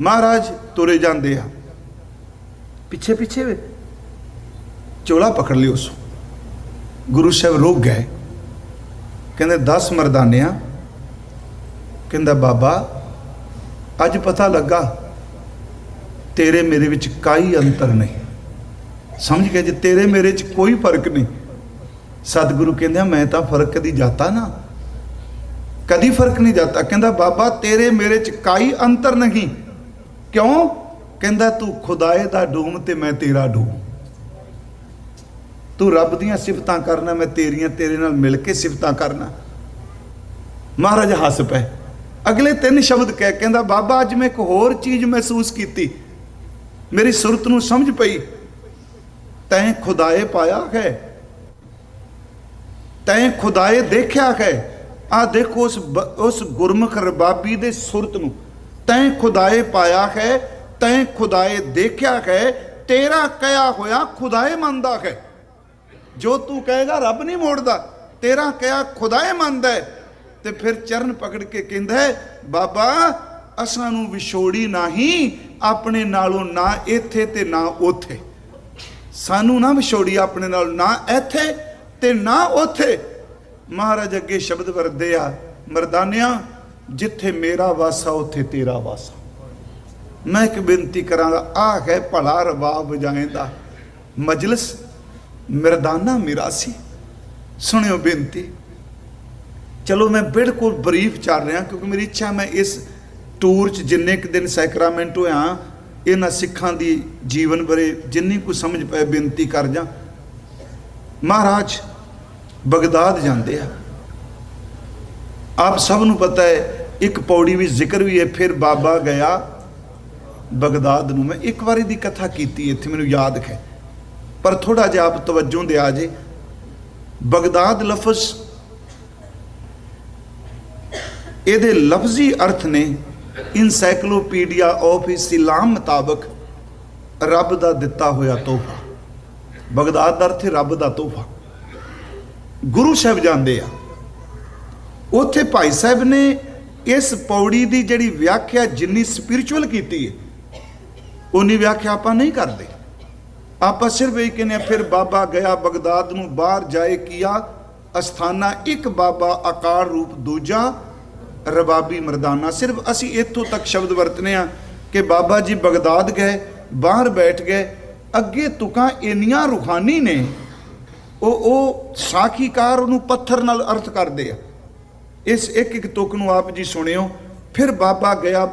ਮਹਾਰਾਜ ਤੁਰੇ ਜਾਂਦੇ ਆ। ਪਿੱਛੇ ਪਿੱਛੇ ਵੇ। ਚੋਲਾ ਪਕੜ ਲਿਓ ਉਸ ਗੁਰੂ ਸਾਹਿਬ ਰੁਕ ਗਏ। ਕਹਿੰਦੇ 10 ਮਰਦਾਨਿਆਂ। ਕਹਿੰਦਾ ਬਾਬਾ ਅੱਜ ਪਤਾ ਲੱਗਾ ਤੇਰੇ ਮੇਰੇ ਵਿੱਚ ਕਾਈ ਅੰਤਰ ਨਹੀਂ। ਸਮਝ ਗਏ ਜੇ ਤੇਰੇ ਮੇਰੇ 'ਚ ਕੋਈ ਫ਼ਰਕ ਨਹੀਂ। ਸਤਿਗੁਰੂ ਕਹਿੰਦੇ ਮੈਂ ਤਾਂ ਫ਼ਰਕ ਕਦੀ ਜਾਤਾ ਨਾ। ਕਦੀ ਫ਼ਰਕ ਨਹੀਂ ਜਾਤਾ। ਕਹਿੰਦਾ ਬਾਬਾ ਤੇਰੇ ਮੇਰੇ 'ਚ ਕਾਈ ਅੰਤਰ ਨਹੀਂ। ਕਿਉਂ? ਕਹਿੰਦਾ, ਤੂੰ ਖੁਦਾਏ ਦਾ ਡੂਮ ਤੇ ਮੈਂ ਤੇਰਾ ਡੂਮ ਤੂੰ ਰੱਬ ਦੀਆਂ ਸਿਫਤਾਂ ਕਰਨਾ, ਮੈਂ ਤੇਰੀਆਂ ਤੇਰੇ ਨਾਲ ਮਿਲ ਕੇ ਸਿਫਤਾਂ ਕਰਨਾ। ਮਹਾਰਾਜ, ਹੱਸ ਪਏ। ਅਗਲੇ ਤਿੰਨ ਸ਼ਬਦ ਕਹਿ, ਕਹਿੰਦਾ, ਬਾਬਾ, ਅੱਜ ਮੈਂ ਇੱਕ ਹੋਰ ਚੀਜ਼ ਮਹਿਸੂਸ ਕੀਤੀ। ਮੇਰੀ ਸੁਰਤ ਨੂੰ ਸਮਝ ਪਈ। ਤੈਂ ਖੁਦਾਏ ਪਾਇਆ ਹੈ। ਤੈਂ ਖੁਦਾਏ ਦੇਖਿਆ ਹੈ। ਆ ਦੇਖੋ ਉਸ ਉਸ ਗੁਰਮੁਖ ਰਬਾਬੀ ਦੇ ਸੁਰਤ ਨੂੰ। ਤੈਂ ਖੁਦਾਏ ਪਾਇਆ ਹੈ, ਤੈਂ ਖੁਦਾਏ ਦੇਖਿਆ ਹੈ, ਤੇਰਾ ਕਹਿਆ ਹੋਇਆ, ਖੁਦਾਏ ਮੰਨਦਾ ਹੈ। ਜੋ ਤੂੰ ਕਹੇਗਾ, ਰੱਬ ਨਹੀਂ ਮੋੜਦਾ। ਤੇਰਾ ਕਿਹਾ ਖੁਦਾਏ ਮੰਨਦਾ ਤੇ ਫਿਰ ਚਰਨ ਪਕੜ ਕੇ ਕਹਿੰਦਾ ਬਾਬਾ, ਅਸਾਂ ਨੂੰ ਵਿਛੋੜੀ ਨਹੀਂ, ਆਪਣੇ ਨਾਲੋਂ ਨਾ ਇੱਥੇ ਤੇ ਨਾ ਉੱਥੇ। ਸਾਨੂੰ ਨਾ ਵਿਛੋੜੀ, ਆਪਣੇ ਨਾਲ ਨਾ ਇੱਥੇ ਤੇ ਨਾ ਉੱਥੇ। ਮਹਾਰਾਜ ਅੱਗੇ ਸ਼ਬਦ ਵਰਦੇ ਆ, ਮਰਦਾਨਿਆਂ ਜਿੱਥੇ ਮੇਰਾ ਵਾਸਾ, ਉੱਥੇ ਤੇਰਾ ਵਾਸਾ। ਮੈਂ ਇੱਕ ਬੇਨਤੀ ਕਰਾਂਗਾ, ਆਹ ਹੈ ਭਲਾ ਰਬਾਬ ਵਜਾਏਂਦਾ ਮਜਲਿਸ ਮਰਦਾਨਾ ਮਿਰਾਸੀ ਸੁਣਿਓ ਬੇਨਤੀ। ਚਲੋ ਮੈਂ ਬਿਲਕੁਲ ਬਰੀਫ ਚੱਲ ਰਿਹਾ, ਕਿਉਂਕਿ ਮੇਰੀ ਇੱਛਾ, ਮੈਂ ਇਸ ਟੂਰ 'ਚ ਜਿੰਨੇ ਕੁ ਦਿਨ ਸੈਕਰਾਮੈਂਟ ਹੋਇਆ, ਇਹਨਾਂ ਸਿੱਖਾਂ ਦੀ ਜੀਵਨ ਬਾਰੇ ਜਿੰਨੀ ਕੁ ਸਮਝ ਪਏ ਬੇਨਤੀ ਕਰ ਜਾ। ਮਹਾਰਾਜ ਬਗਦਾਦ ਜਾਂਦੇ ਆ। ਆਪ ਸਭ ਨੂੰ ਪਤਾ ਹੈ, ਇੱਕ ਪੌੜੀ ਵਿੱਚ ਜ਼ਿਕਰ ਵੀ ਹੈ, ਫਿਰ ਬਾਬਾ ਗਿਆ ਬਗਦਾਦ ਨੂੰ। ਮੈਂ ਇੱਕ ਵਾਰੀ ਦੀ ਕਥਾ ਕੀਤੀ ਇੱਥੇ ਮੈਨੂੰ ਯਾਦ ਹੈ। ਪਰ ਥੋੜਾ ਜਿਹਾ ਆਪ ਤਵੱਜੋ ਦੇ ਆ ਜੇ। ਬਗਦਾਦ ਲਫ਼ਜ਼, ਇਹਦੇ ਲਫ਼ਜ਼ੀ ਅਰਥ ਨੇ ਇਨਸਾਈਕਲੋਪੀਡੀਆ ਆਫ ਇਸਲਾਮ ਮੁਤਾਬਕ ਰੱਬ ਦਾ ਦਿੱਤਾ ਹੋਇਆ ਤੋਹਫਾ। ਬਗਦਾਦ ਦਾ ਅਰਥ ਰੱਬ ਦਾ ਤੋਹਫਾ। ਗੁਰੂ ਸਾਹਿਬ ਜਾਂਦੇ ਆ। ਉੱਥੇ ਭਾਈ ਸਾਹਿਬ ਨੇ ਇਸ ਪੌੜੀ ਦੀ ਜਿਹੜੀ ਵਿਆਖਿਆ ਜਿੰਨੀ ਸਪਿਰਚੁਅਲ ਕੀਤੀ ਹੈ ਉਨੀ ਵਿਆਖਿਆ ਆਪਾਂ ਨਹੀਂ ਕਰਦੇ। ਆਪਾਂ ਸਿਰਫ ਇਹ ਕਹਿੰਦੇ ਹਾਂ, ਫਿਰ ਬਾਬਾ ਗਿਆ ਬਗਦਾਦ ਨੂੰ ਬਾਹਰ ਜਾਏ ਕੀਆ ਅਸਥਾਨਾ ਇੱਕ ਬਾਬਾ ਆਕਾਰ ਰੂਪ ਦੂਜਾ ਰਬਾਬੀ ਮਰਦਾਨਾ। ਸਿਰਫ ਅਸੀਂ ਇੱਥੋਂ ਤੱਕ ਸ਼ਬਦ ਵਰਤਨੇ ਆ ਕਿ ਬਾਬਾ ਜੀ ਬਗਦਾਦ ਗਏ ਬਾਹਰ ਬੈਠ ਗਏ ਅੱਗੇ ਤੁਕਾਂ ਇੰਨੀਆਂ ਰੁਖਾਨੀ ਨੇ ਉਹ ਉਹ ਸਾਖੀਕਾਰ ਉਹਨੂੰ ਪੱਥਰ ਨਾਲ ਅਰਥ ਕਰਦੇ ਆ। ਇਸ ਇੱਕ ਇੱਕ ਤੁਕ ਨੂੰ ਆਪ ਜੀ ਸੁਣਿਓ ਫਿਰ ਬਾਬਾ ਗਿਆ